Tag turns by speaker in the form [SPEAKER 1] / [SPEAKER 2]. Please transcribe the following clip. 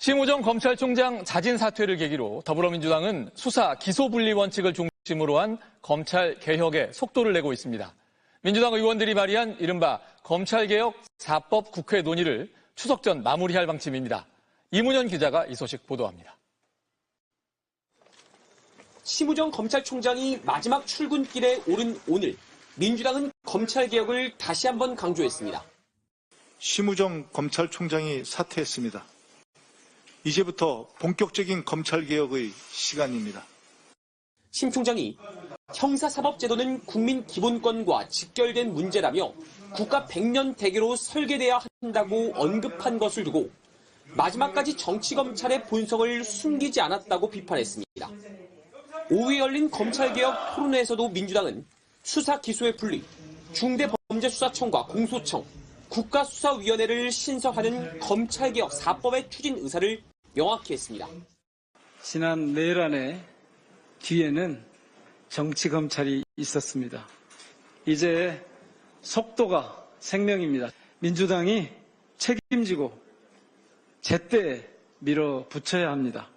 [SPEAKER 1] 심우정 검찰총장 자진 사퇴를 계기로 더불어민주당은 수사 기소 분리 원칙을 중심으로 한 검찰 개혁에 속도를 내고 있습니다. 민주당 의원들이 발의한 이른바 검찰개혁 4법 국회 논의를 추석 전 마무리할 방침입니다. 이문현 기자가 이 소식 보도합니다.
[SPEAKER 2] 심우정 검찰총장이 마지막 출근길에 오른 오늘 민주당은 검찰개혁을 다시 한번 강조했습니다.
[SPEAKER 3] 심우정 검찰총장이 사퇴했습니다. 이제부터 본격적인 검찰개혁의 시간입니다.
[SPEAKER 2] 심 총장이 형사사법제도는 국민 기본권과 직결된 문제라며 국가 100년 대계로 설계돼야 한다고 언급한 것을 두고 마지막까지 정치검찰의 본성을 숨기지 않았다고 비판했습니다. 오후에 열린 검찰개혁 토론회에서도 민주당은 수사 기소의 분리, 중대범죄수사청과 공소청, 국가수사위원회를 신설하는 검찰개혁 4법의 추진 의사를 명확히 했습니다.
[SPEAKER 4] 지난 내란의 뒤에는 정치 검찰이 있었습니다. 이제 속도가 생명입니다. 민주당이 책임지고 제때 밀어붙여야 합니다.